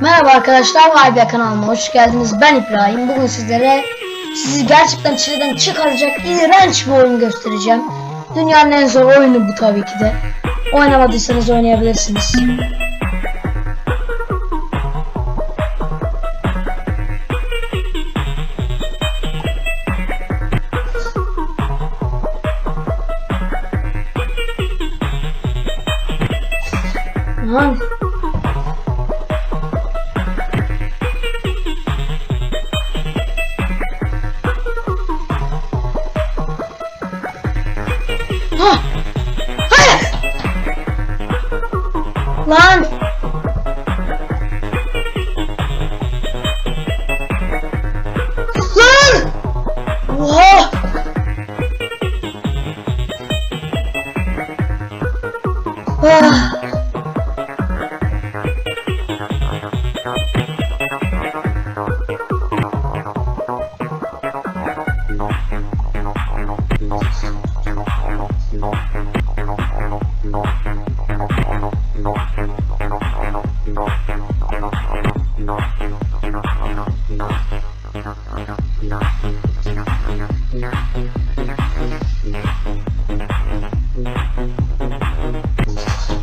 Merhaba arkadaşlar, Haybe kanalıma hoş geldiniz. Ben İbrahim. Bugün sizlere sizi gerçekten çileden çıkaracak iğrenç bir oyun göstereceğim. Dünyanın en zor oyunu bu tabii ki de. Oynamadıysanız oynayabilirsiniz.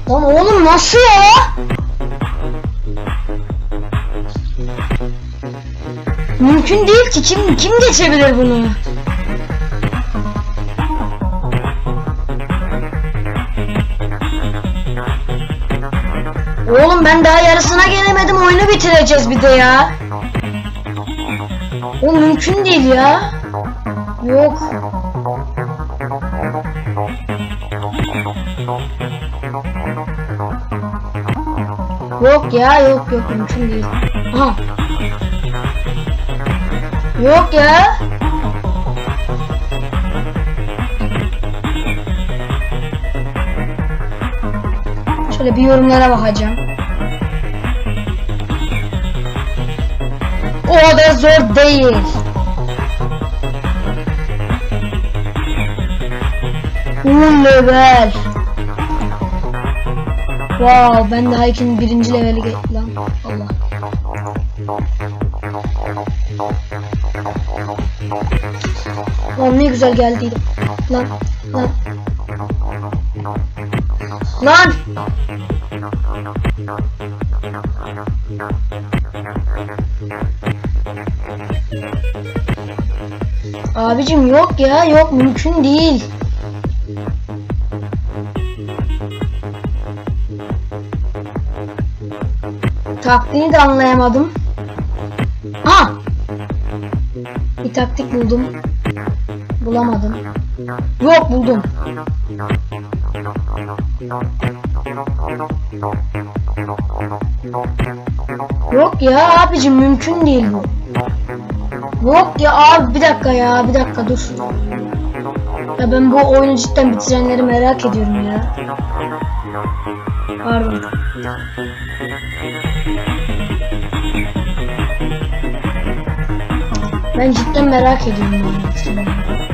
Lan oğlum nasıl ya? Mümkün değil ki kim kim geçebilir bunu? Oğlum ben daha yarısına gelemedim oyunu bitireceğiz bir de ya. O mümkün değil ya. Yok. Yok ya yok yok mümkün değil. Aha. Yok ya. Şöyle bir yorumlara bakacağım. O da zor değil. Un level. Wow, ben daha ikinci birinci leveli ge- lan Allah. Lan ne güzel geldiydi. Lan lan. Lan. Abicim yok ya yok mümkün değil. Taktiğini de anlayamadım. Ha! Bir taktik buldum. Bulamadım. Yok buldum. Yok ya abicim mümkün değil bu. Yok ya abi bir dakika ya bir dakika dur. Ya ben bu oyunu cidden bitirenleri merak ediyorum ya. Pardon. Ben cidden merak ediyorum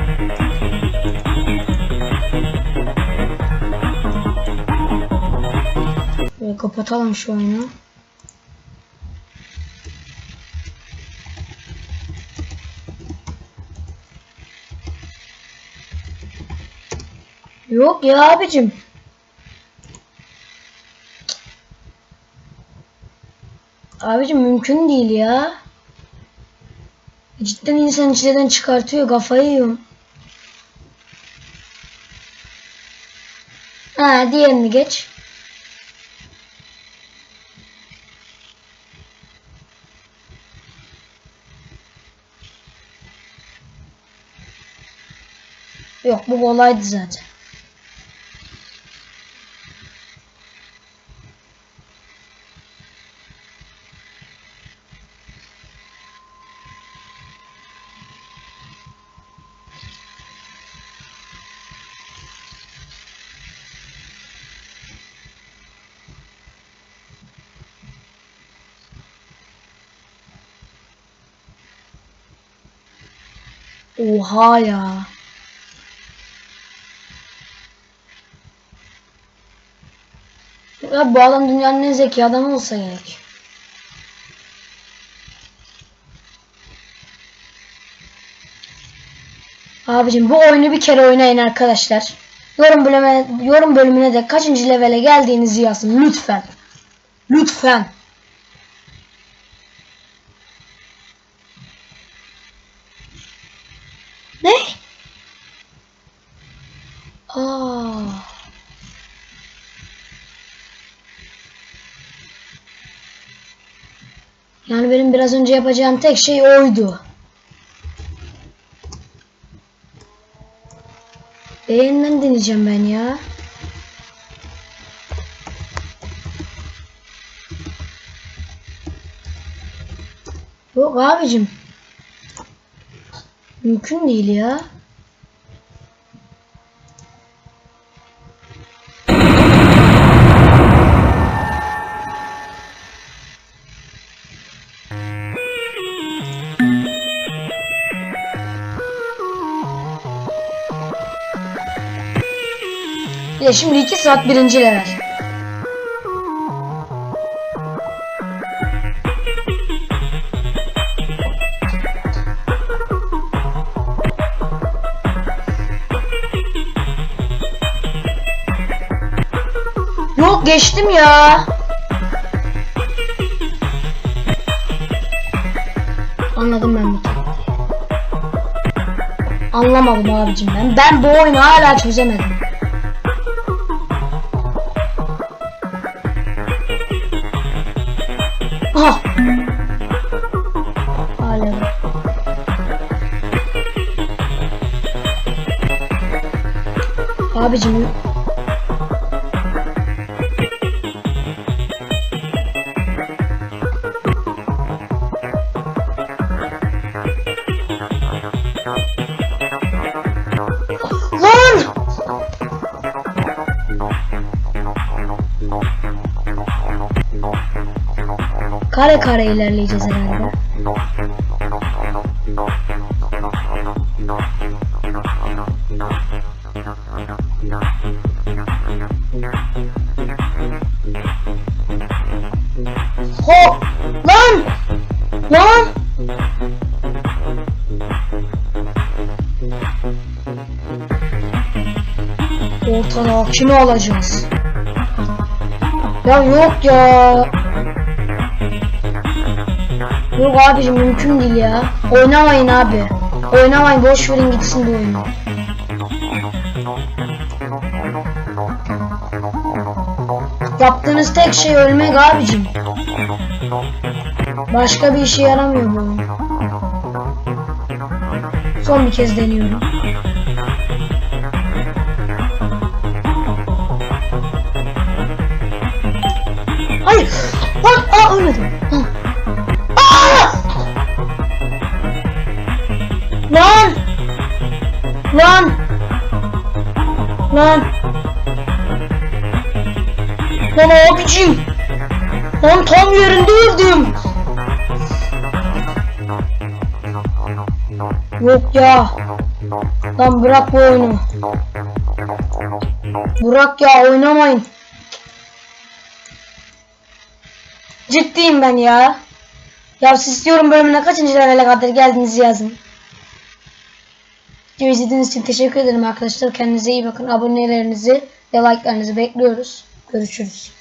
kapatalım şu oyunu. Yok ya abicim. Abicim mümkün değil ya. Cidden insan içeriden çıkartıyor kafayı yiyorum. Ha diğerini geç. Yok bu kolaydı zaten. Oha ya. Ya bu adam dünyanın en zeki adamı olsa gerek. Abicim bu oyunu bir kere oynayın arkadaşlar. Yorum bölümüne, yorum bölümüne de kaçıncı levele geldiğinizi yazın lütfen. Lütfen. Ne? Benim biraz önce yapacağım tek şey oydu. Beğeninden deneyeceğim ben ya. Yok abicim. Mümkün değil ya. De şimdi 2 saat birinci level. Yok geçtim ya. Anladım ben bu. Anlamadım abicim ben. Ben bu oyunu hala çözemedim. Hala. Abicim Lan! Kare kare ilerleyeceğiz herhalde. Ho! Lan! Lan! Ortada kimi alacağız? Ya yok ya. Yok abicim mümkün değil ya. Oynamayın abi. Oynamayın boş verin gitsin bu oyunu. Yaptığınız tek şey ölmek abicim. Başka bir işe yaramıyor bu oyun. Son bir kez deniyorum. Lan abicim. Lan tam yerinde öldüm. Yok ya. Lan bırak bu oyunu. Bırak ya oynamayın. Ciddiyim ben ya. Ya siz yorum bölümüne kaçıncı levele kadar geldiniz yazın. Videoyu izlediğiniz için teşekkür ederim arkadaşlar. Kendinize iyi bakın. Abonelerinizi ve like'larınızı bekliyoruz. Görüşürüz.